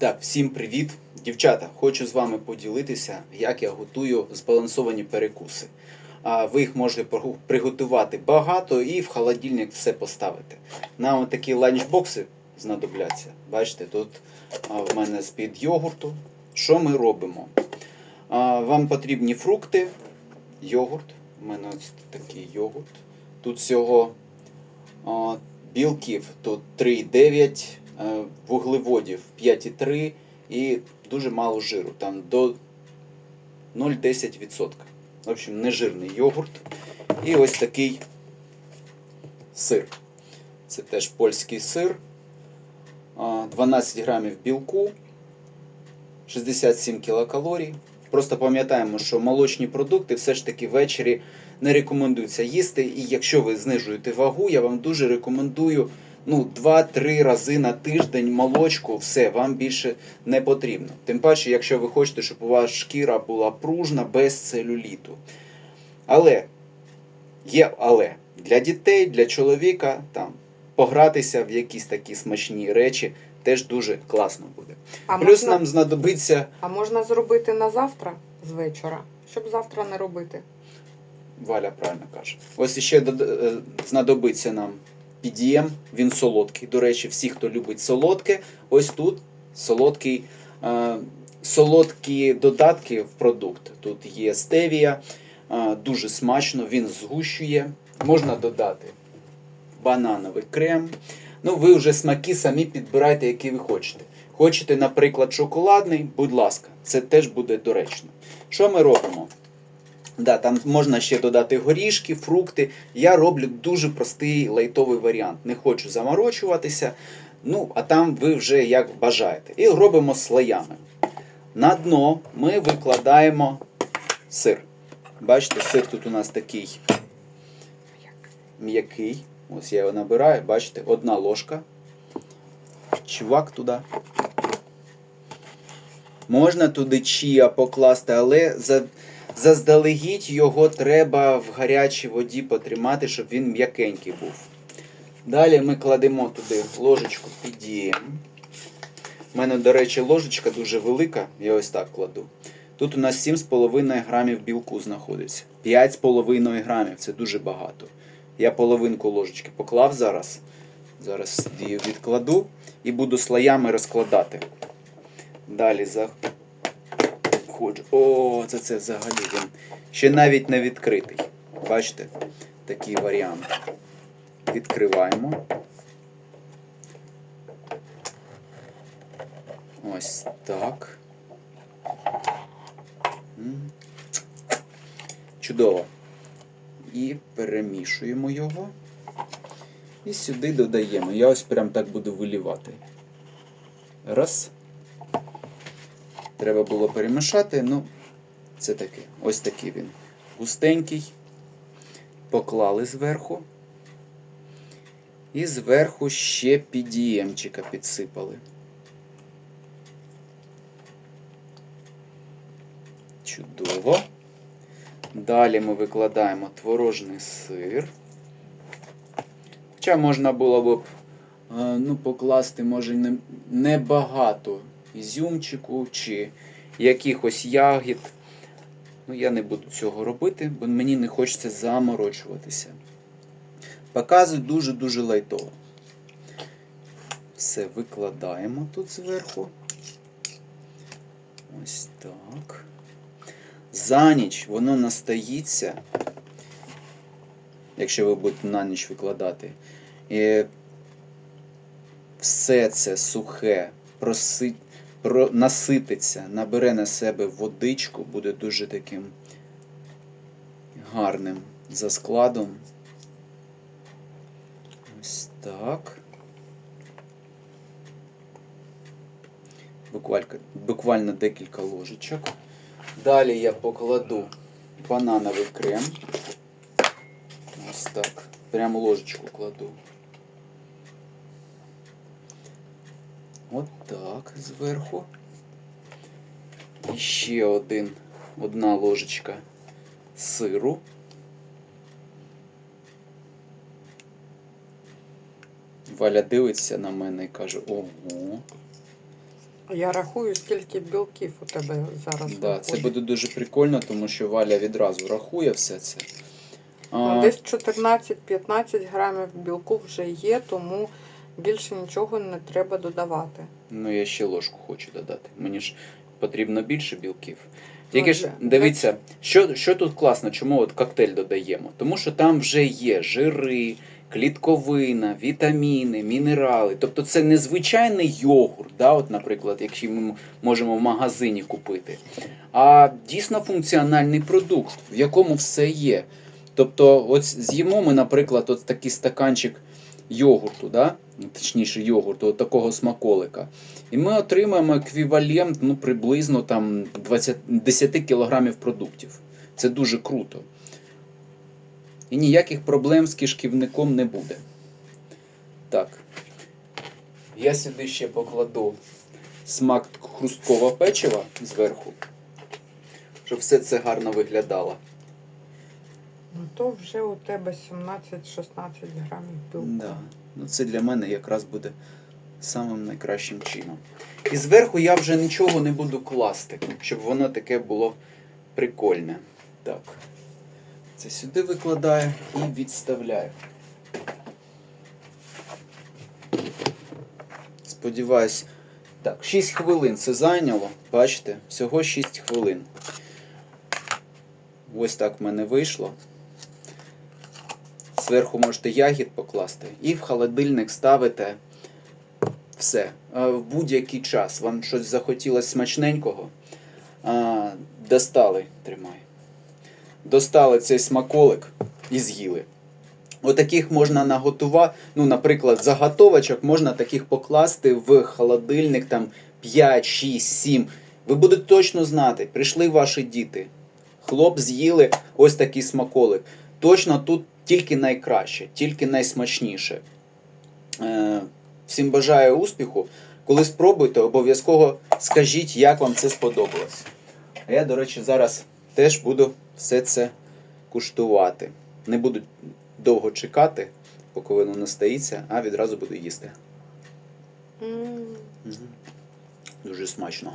Так, всім привіт. Дівчата, хочу з вами поділитися, як я готую збалансовані перекуси. А ви їх можете приготувати багато і в холодильник все поставити. Нам такі ланчбокси знадобляться. Бачите, тут в мене з-під йогурту. Що ми робимо? Вам потрібні фрукти, йогурт. У мене ось такий йогурт. Тут всього білків тут 3,9, е, вуглеводів 5,3 і дуже мало жиру, там до 0,10%. В общем, нежирний йогурт. І ось такий сир. Це теж польський сир. 12 грамів білку, 67 кілокалорій. Просто пам'ятаємо, що молочні продукти все ж таки ввечері не рекомендується їсти. І якщо ви знижуєте вагу, я вам дуже рекомендую ну, 2-3 рази на тиждень молочку, все, вам більше не потрібно. Тим паче, якщо ви хочете, щоб у вас шкіра була пружна без целюліту. Але є але для дітей, для чоловіка там погратися в якісь такі смачні речі теж дуже класно буде. А Плюс можна, нам знадобиться а можна зробити на завтра з вечора, щоб завтра не робити. Валя правильно каже. Ось іще е, знадобиться нам PDM, він солодкий. До речі, всі, хто любить солодке, ось тут солодкий, е, солодкі додатки в продукт. Тут є стевія, е, дуже смачно, він згущує. Можна додати банановий крем. Ну, ви вже смаки самі підбирайте, які ви хочете. Хочете, наприклад, шоколадний, будь ласка, це теж буде доречно. Що ми робимо? Да, там можна ще додати горішки, фрукти. Я роблю дуже простий лайтовий варіант. Не хочу заморочуватися. Ну, а там ви вже як бажаєте. І робимо слоями. На дно ми викладаємо сир. Бачите, сир тут у нас такий м'який. Ось я його набираю, бачите, одна ложка. Чувак туди. Можна туди чія покласти, але за, заздалегідь його треба в гарячій воді потримати, щоб він м'якенький був. Далі ми кладемо туди ложечку підієм. У мене, до речі, ложечка дуже велика, я ось так кладу. Тут у нас 7,5 грамів білку знаходиться. 5,5 грамів це дуже багато. Я половинку ложечки поклав зараз. Зараз її відкладу і буду слоями розкладати. Далі заходжу. О, це це взагалі він ще навіть не відкритий. Бачите? Такий варіант. Відкриваємо. Ось так. Чудово. І перемішуємо його. І сюди додаємо. Я ось прям так буду вилівати. Раз. Треба було перемішати, ну, це таке. Ось такий він. Густенький. Поклали зверху. І зверху ще підіємчика підсипали. Чудово. Далі ми викладаємо творожний сир. Хоча можна було б е, ну, покласти, може, не- небагато ізюмчику чи якихось ягід. Ну, я не буду цього робити, бо мені не хочеться заморочуватися. Показую дуже-дуже лайтово. Все викладаємо тут зверху. Ось так. За ніч воно настаїться, якщо ви будете на ніч викладати. І все це сухе, проси, про, насититься, набере на себе водичку, буде дуже таким гарним за складом. Ось так. Буквально, буквально декілька ложечок. Далі я покладу банановий крем. Ось так. Прямо ложечку кладу. От зверху. І ще один, одна ложечка сиру. Валя дивиться на мене і каже, ого. Я рахую, скільки білків у тебе зараз. Да, це буде дуже прикольно, тому що Валя відразу рахує все це. А, Десь 14-15 грамів білку вже є, тому більше нічого не треба додавати. Ну, я ще ложку хочу додати. Мені ж потрібно більше білків. Тільки ж дивіться, що, що тут класно, чому от коктейль додаємо? Тому що там вже є жири, клітковина, вітаміни, мінерали. Тобто це не звичайний йогурт, да, от, наприклад, який ми можемо в магазині купити, а дійсно функціональний продукт, в якому все є. Тобто, от з'їмо ми, наприклад, от такий стаканчик йогурту, да? точніше йогурту, от такого смаколика. І ми отримаємо еквівалент ну, приблизно там 20, 10 кілограмів продуктів. Це дуже круто. І ніяких проблем з кишківником не буде. Так. Я сюди ще покладу смак хрусткого печива зверху, щоб все це гарно виглядало. Ну то вже у тебе 17-16 грамів білку. Да. Ну, це для мене якраз буде самим найкращим чином. І зверху я вже нічого не буду класти, щоб воно таке було прикольне. Так. Це сюди викладаю і відставляю. Сподіваюсь. Так, 6 хвилин це зайняло. Бачите, всього 6 хвилин. Ось так в мене вийшло. Зверху можете ягід покласти і в холодильник ставите все. Е, В будь-який час. Вам щось захотілося смачненького. Достали, тримай. Достали цей смаколик і з'їли. Отаких можна наготувати. Ну, наприклад, заготовочок можна таких покласти в холодильник там 5, 6, 7. Ви будете точно знати, прийшли ваші діти. Хлоп з'їли ось такий смаколик. Точно тут тільки найкраще, тільки найсмачніше. Е, всім бажаю успіху. Коли спробуйте, обов'язково скажіть, як вам це сподобалось. А я, до речі, зараз теж буду все це куштувати. Не буду довго чекати, поки воно настоїться, а відразу буду їсти. Мгм. Дуже смачно.